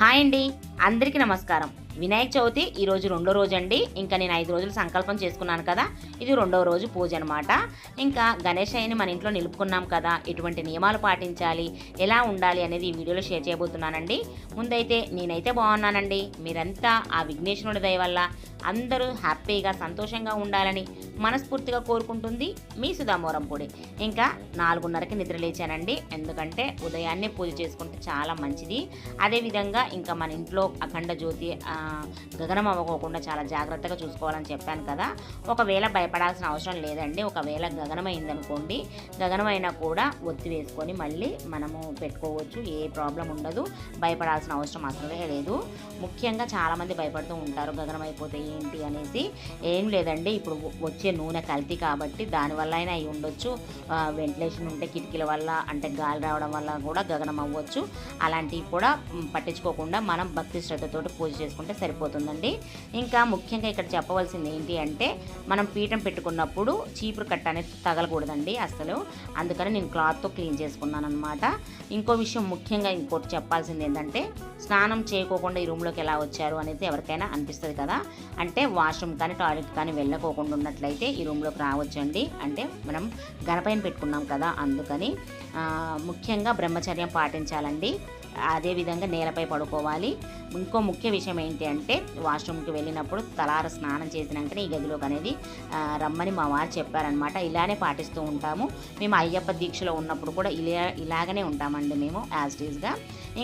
Hi అండి అందరికీ నమస్కారం. వినాయక చవితి ఈరోజు రెండో రోజు అండి ఇంకా నేను ఐదు రోజులు సంకల్పం చేసుకున్నాను కదా ఇది రెండవ రోజు పూజ అనమాట ఇంకా గణేశయ్యని మన ఇంట్లో నిలుపుకున్నాం కదా ఎటువంటి నియమాలు పాటించాలి ఎలా ఉండాలి అనేది ఈ వీడియోలో షేర్ చేయబోతున్నానండి. ముందైతే నేనైతే బాగున్నానండి. మీరంతా ఆ విఘ్నేశ్వరుడి దయ వల్ల అందరూ హ్యాపీగా సంతోషంగా ఉండాలని మనస్ఫూర్తిగా కోరుకుంటుంది మీ సుధామోరంపూడి ఇంకా నాలుగున్నరకి నిద్ర లేచానండి. ఎందుకంటే ఉదయాన్నే పూజ చేసుకుంటే చాలా మంచిది. అదేవిధంగా ఇంకా మన ఇంట్లో అఖండ జ్యోతి గగనం అవ్వకోకుండా చాలా జాగ్రత్తగా చూసుకోవాలని చెప్పాను కదా. ఒకవేళ భయపడాల్సిన అవసరం లేదండి. ఒకవేళ గగనమైందనుకోండి. గగనమైనా కూడా ఒత్తి వేసుకొని మళ్ళీ మనము పెట్టుకోవచ్చు. ఏ ప్రాబ్లం ఉండదు. భయపడాల్సిన అవసరం అసలే లేదు. ముఖ్యంగా చాలామంది భయపడుతూ ఉంటారు. గగనం అయిపోతే ఏంటి అనేసి ఏం లేదండి. ఇప్పుడు వచ్చే నూనె కల్తీ కాబట్టి దానివల్ల అయినా అయి ఉండొచ్చు. వెంటిలేషన్ ఉంటే కిటికీల వల్ల అంటే గాలి రావడం వల్ల కూడా గగనం అవ్వచ్చు. అలాంటివి కూడా పట్టించుకోకుండా మనం భక్తి శ్రద్ధతోటి పూజ చేసుకుంటే సరిపోతుందండి. ఇంకా ముఖ్యంగా ఇక్కడ చెప్పవలసింది ఏంటి అంటే మనం పీఠం పెట్టుకున్నప్పుడు చీపురు కట్ట అనేది తగలకూడదండి అసలు. అందుకని నేను క్లాత్తో క్లీన్ చేసుకున్నాను అనమాట ఇంకో విషయం ముఖ్యంగా ఇంకోటి చెప్పాల్సింది ఏంటంటే స్నానం చేయకోకుండా ఈ రూమ్లోకి ఎలా వచ్చారు అనేది ఎవరికైనా అనిపిస్తుంది కదా. అంటే వాష్రూమ్ కానీ టాయిలెట్ కానీ వెళ్ళకోకుండా ఉన్నట్లయితే ఈ రూమ్లోకి రావచ్చండి. అంటే మనం గణపైన పెట్టుకున్నాం కదా అందుకని ఆ, ముఖ్యంగా బ్రహ్మచర్యం పాటించాలండి. అదేవిధంగా నేలపై పడుకోవాలి. ఇంకో ముఖ్య విషయం ఏంటి అంటే వాష్రూమ్కి వెళ్ళినప్పుడు తలార స్నానం చేసినాకనే ఈ గదిలోకి అనేది రమ్మని మా వారు చెప్పారనమాట ఇలానే పాటిస్తూ ఉంటాము. మేము అయ్యప్ప దీక్షలో ఉన్నప్పుడు కూడా ఇలా ఇలాగనే ఉంటామండి మేము యాజ్ ఈజ్గా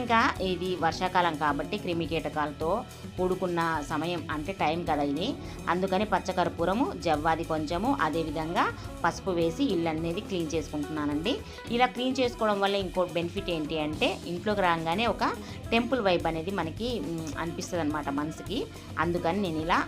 ఇంకా ఇది వర్షాకాలం కాబట్టి క్రిమి కీటకాలతో కూడుకున్న సమయం అంటే టైం కదా ఇది. అందుకని పచ్చకర్పూరము జవ్వాది కొంచెము అదేవిధంగా పసుపు వేసి ఇల్లు అనేది క్లీన్ చేసుకుంటున్నానండి. ఇలా క్లీన్ చేసుకోవడం వల్ల ఇంకో బెనిఫిట్ ఏంటి అంటే ఇంట్లోకి రాగానే ఒక టెంపుల్ వైబ్ అనేది మనకి అనిపిస్తుంది అనమాట మనసుకి. అందుకని నేను ఇలా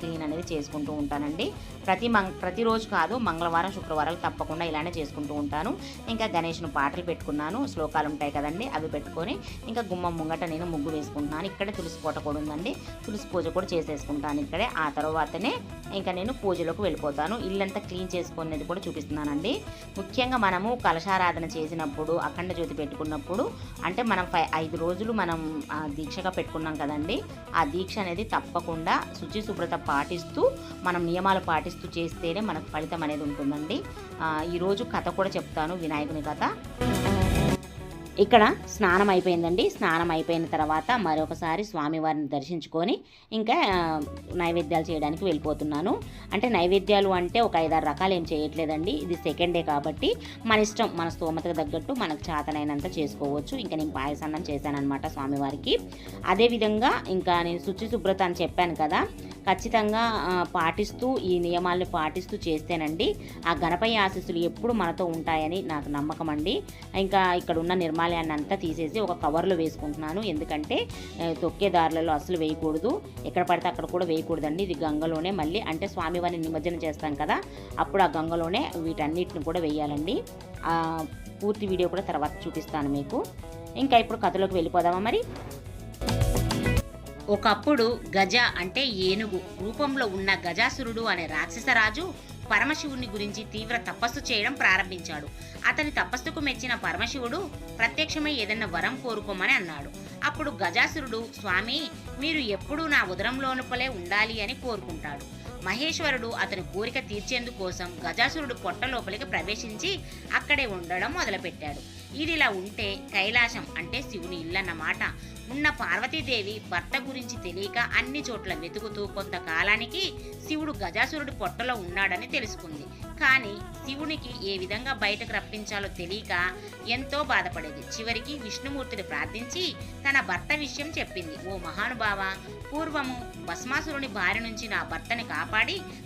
క్లీన్ అనేది చేసుకుంటూ ఉంటానండి. ప్రతి మంగ ప్రతిరోజు కాదు మంగళవారం శుక్రవారాలు తప్పకుండా ఇలానే చేసుకుంటూ ఉంటాను. ఇంకా గణేష్ను పాటలు పెట్టుకున్నాను. శ్లోకాలు ఉంటాయి కదండి అవి పెట్టుకొని ఇంకా గుమ్మం ముంగట నేను ముగ్గు వేసుకుంటున్నాను. ఇక్కడే తులసి కోట కూడా ఉందండి. తులసి పూజ కూడా చేసేసుకుంటాను ఇక్కడే. ఆ తర్వాతనే ఇంకా నేను పూజలోకి వెళ్ళిపోతాను. ఇల్లంతా క్లీన్ చేసుకునేది కూడా చూపిస్తున్నానండి. ముఖ్యంగా మనము కలశారాధన చేసినప్పుడు అఖండ జ్యోతి పెట్టుకున్నప్పుడు అంటే మనం ఫైవ్ ఐదు రోజులు మనం ఆ, దీక్షగా పెట్టుకున్నాం కదండి. ఆ దీక్ష అనేది తప్పకుండా శుచి శుభ్రత పాటిస్తూ మనం నియమాలు పాటిస్తూ చేస్తేనే మనకు ఫలితం అనేది ఉంటుందండి. ఈరోజు కథ కూడా చెప్తాను వినాయకుని కథ. ఇక్కడ స్నానం అయిపోయిందండి. స్నానం అయిపోయిన తర్వాత మరొకసారి స్వామివారిని దర్శించుకొని ఇంకా నైవేద్యాలు చేయడానికి వెళ్ళిపోతున్నాను. అంటే నైవేద్యాలు అంటే ఒక ఐదారు రకాలు ఏం చేయట్లేదండి. ఇది సెకండ్ డే కాబట్టి మన ఇష్టం మన స్తోమతకు తగ్గట్టు మనకు చేతనైనంత చేసుకోవచ్చు. ఇంకా నేను పాయసాన్నం చేశానన్నమాట స్వామివారికి. అదేవిధంగా ఇంకా నేను శుచి శుభ్రత అని చెప్పాను కదా ఖచ్చితంగా పాటిస్తూ ఈ నియమాల్ని పాటిస్తూ చేస్తేనండి ఆ గణపయ్య ఆశీస్సులు ఎప్పుడు మనతో ఉంటాయని నాకు నమ్మకం అండి. ఇంకా ఇక్కడ ఉన్న నిర్మాల్యాన్ని అంతా తీసేసి ఒక కవర్లో వేసుకుంటున్నాను. ఎందుకంటే తొక్కే దారులలో అసలు వేయకూడదు. ఎక్కడ పడితే అక్కడ కూడా వేయకూడదండి. ఇది గంగలోనే మళ్ళీ అంటే స్వామివారిని నిమజ్జనం చేస్తాం కదా అప్పుడు ఆ గంగలోనే వీటన్నిటిని కూడా వేయాలండి. పూర్తి వీడియో కూడా తర్వాత చూపిస్తాను మీకు. ఇంకా ఇప్పుడు కథలోకి వెళ్ళిపోదామా మరి? ఒకప్పుడు గజ అంటే ఏనుగు. రూపంలో ఉన్న గజాసురుడు అనే రాక్షసరాజు పరమశివుని గురించి తీవ్ర తపస్సు చేయడం ప్రారంభించాడు. అతని తపస్సుకు మెచ్చిన పరమశివుడు ప్రత్యక్షమై ఏదైనా వరం కోరుకోమని అన్నాడు. అప్పుడు గజాసురుడు స్వామి మీరు ఎప్పుడూ నా ఉదరం లోపలే ఉండాలి అని కోరుకుంటాడు. మహేశ్వరుడు అతని కోరిక తీర్చేందుకోసం గజాసురుడు పొట్ట లోపలికి ప్రవేశించి అక్కడే ఉండడం మొదలుపెట్టాడు. ఇదిలా ఉంటే కైలాసం అంటే శివుని ఇల్లన్నమాట ఉన్న పార్వతీదేవి భర్త గురించి తెలియక అన్ని చోట్ల వెతుకుతూ కొంతకాలానికి శివుడు గజాసురుడి పొట్టలో ఉన్నాడని తెలుసుకుంది. కానీ శివునికి ఏ విధంగా బయటకు రప్పించాలో తెలియక ఎంతో బాధపడేది. చివరికి విష్ణుమూర్తిని ప్రార్థించి తన భర్త విషయం చెప్పింది. ఓ మహానుభావ పూర్వము భస్మాసురుని భార్య నుంచి నా భర్తని కాపాడు.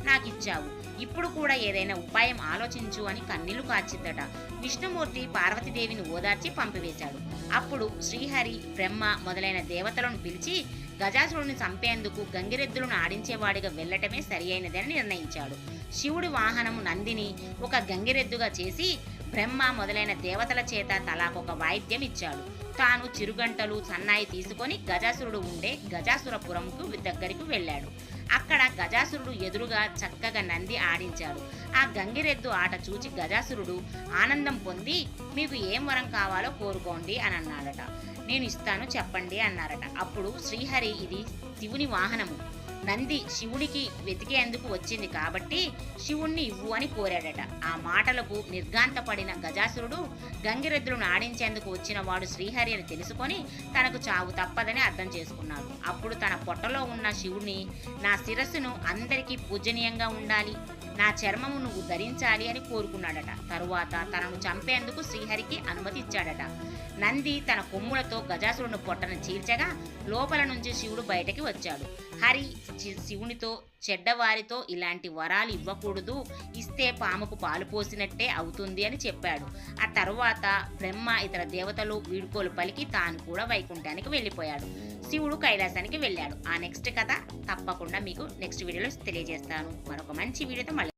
నాకిచ్చావు. ఇప్పుడు కూడా ఏదైనా ఉపాయం ఆలోచించు అని కన్నీళ్ళు కాచిద్దట విష్ణుమూర్తి పార్వతీదేవిని ఓదార్చి పంపివేశాడు. అప్పుడు శ్రీహరి బ్రహ్మ మొదలైన దేవతలను పిలిచి గజాసురుడిని చంపేందుకు గంగిరెద్దులను ఆడించేవాడిగా వెళ్ళటమే సరి అయినదని నిర్ణయించాడు. శివుడి వాహనము నందిని ఒక గంగిరెద్దుగా చేసి బ్రహ్మ మొదలైన దేవతల చేత తలాకొక వాయిద్యం ఇచ్చాడు. తాను చిరుగంటలు సన్నాయి తీసుకొని గజాసురుడు ఉండే గజాసురపురంకు దగ్గరికి వెళ్ళాడు. అక్కడ గజాసురుడు ఎదురుగా చక్కగా నంది ఆడించాడు. ఆ గంగిరెద్దు ఆట చూచి గజాసురుడు ఆనందం పొంది మీకు ఏం వరం కావాలో కోరుకోండి అని అన్నాడట. నేను ఇస్తాను చెప్పండి అన్నారట. అప్పుడు శ్రీహరి ఇది శివుని వాహనము. నంది శివుడికి వెతికేందుకు వచ్చింది కాబట్టి శివుణ్ణి ఇవ్వు అని కోరాడట. ఆ మాటలకు నిర్గాంతపడిన గజాసురుడు గంగిరెద్దులను ఆడించేందుకు వచ్చిన వాడు శ్రీహరి అని తెలుసుకొని తనకు చావు తప్పదని అర్థం చేసుకున్నాడు. అప్పుడు తన పొట్టలో ఉన్న శివుణ్ణి నా శిరస్సును అందరికీ పూజనీయంగా ఉండాలి. నా చర్మము నువ్వు ధరించాలి అని కోరుకున్నాడట. తరువాత తనను చంపేందుకు శ్రీహరికి అనుమతి ఇచ్చాడట. నంది తన కొమ్ములతో గజాసురుని పొట్టను చీల్చగా లోపల నుంచి శివుడు బయటకి వచ్చాడు. హరి శివునితో చెడ్డవారితో ఇలాంటి వరాలు ఇవ్వకూడదు. ఇస్తే పాముకు పాలు పోసినట్టే అవుతుంది అని చెప్పాడు. ఆ తరువాత బ్రహ్మ ఇతర దేవతలు వీడుకోలు పలికి తాను కూడా వైకుంఠానికి వెళ్ళిపోయాడు. శివుడు కైలాసానికి వెళ్ళాడు. ఆ నెక్స్ట్ కథ తప్పకుండా మీకు నెక్స్ట్ వీడియోలో తెలియజేస్తాను. మరొక మంచి వీడియోతో మళ్ళీ